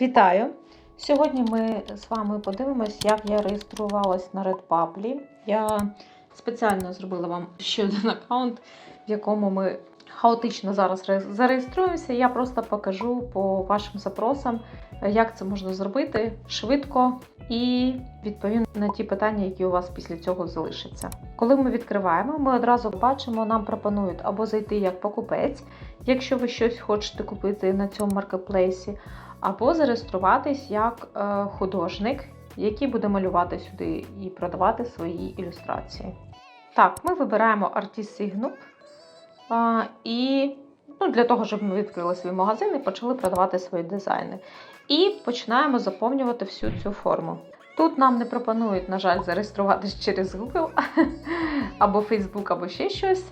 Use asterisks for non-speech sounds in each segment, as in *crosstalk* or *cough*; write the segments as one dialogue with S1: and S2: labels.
S1: Вітаю! Сьогодні ми з вами подивимось, як я реєструвалась на Redbubble. Я спеціально зробила вам ще один аккаунт, в якому ми хаотично зараз зареєструємося. Я просто покажу по вашим запросам, як це можна зробити швидко і відповім на ті питання, які у вас після цього залишаться. Коли ми відкриваємо, ми одразу бачимо, нам пропонують або зайти як покупець, якщо ви щось хочете купити на цьому маркетплейсі, або зареєструватись як е, художник, який буде малювати сюди і продавати свої ілюстрації. Так, ми вибираємо Artist Signum а, і ну, для того, щоб ми відкрили свій магазин і почали продавати свої дизайни. І починаємо заповнювати всю цю форму. Тут нам не пропонують, на жаль, зареєструватись через Google *laughs* або Facebook, або ще щось,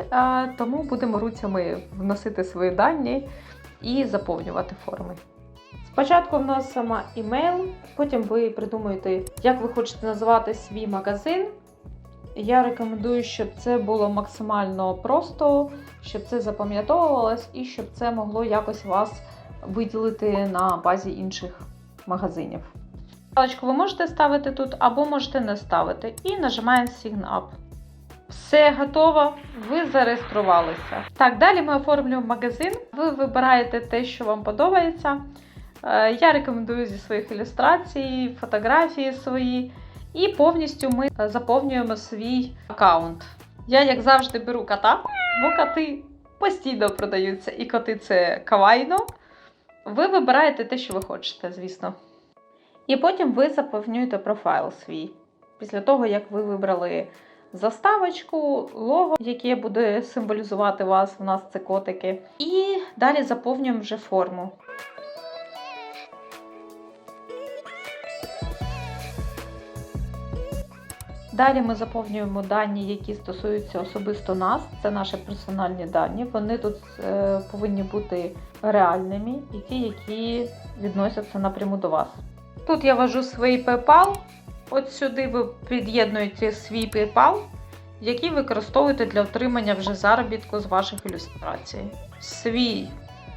S1: тому будемо руцями вносити свої дані і заповнювати форми. Спочатку в нас сама імейл, потім ви придумуєте, як ви хочете називати свій магазин. Я рекомендую, щоб це було максимально просто, щоб це запам'ятовувалось і щоб це могло якось вас виділити на базі інших магазинів. Галочку ви можете ставити тут або можете не ставити. І нажимаємо Sign Up. Все готово, ви зареєструвалися. Так, далі ми оформлюємо магазин. Ви вибираєте те, що вам подобається. Е, Я рекомендую зі своїх ілюстрацій, фотографії свої. І повністю ми е, заповнюємо свій аккаунт. Я, як завжди, беру кота, бо коти постійно продаються, і коти це кавайно. Ви вибираєте те, що ви хочете, звісно. І потім ви заповнюєте профайл свій. Після того, як ви вибрали заставочку, лого, яке буде символізувати вас, у нас це котики. І далі заповнюємо вже форму. Далі ми заповнюємо дані, які стосуються особисто нас. Це наші персональні дані. Вони тут е, повинні бути реальними і ті, які відносяться напряму до вас. Тут я ввожу свій PayPal. От сюди ви під'єднуєте свій PayPal, який використовуєте для отримання вже заробітку з ваших ілюстрацій. Свій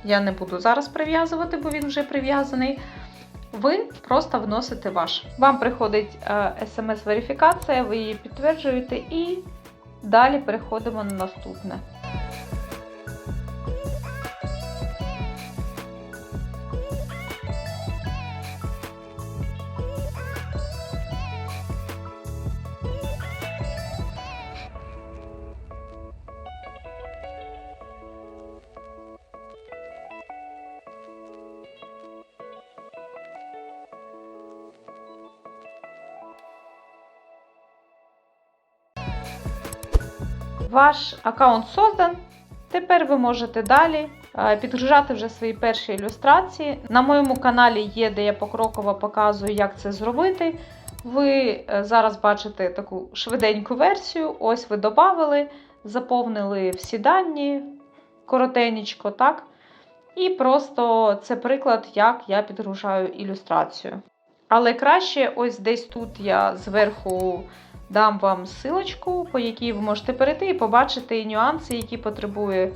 S1: я не буду зараз прив'язувати, бо він вже прив'язаний. Ви просто вносите ваш. Вам приходить е, смс-верифікація, ви її підтверджуєте і далі переходимо на наступне. Ваш аккаунт создан. Тепер ви можете далі е, підгружати вже свої перші ілюстрації. На моєму каналі є, де я покроково показую, як це зробити. Ви е, зараз бачите таку швиденьку версію. Ось ви додали, заповнили всі дані коротенечко, так? І просто це приклад, як я підгружаю ілюстрацію. Але краще, ось десь тут я зверху дам вам силочку, по якій ви можете перейти і побачити нюанси, які потребує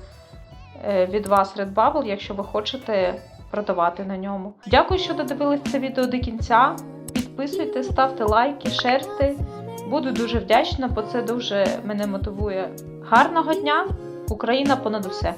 S1: е, від вас Redbubble, якщо ви хочете продавати на ньому. Дякую, що додивились це відео до кінця. Підписуйте, ставте лайки, шерте. Буду дуже вдячна, бо це дуже мене мотивує. Гарного дня! Україна понад усе!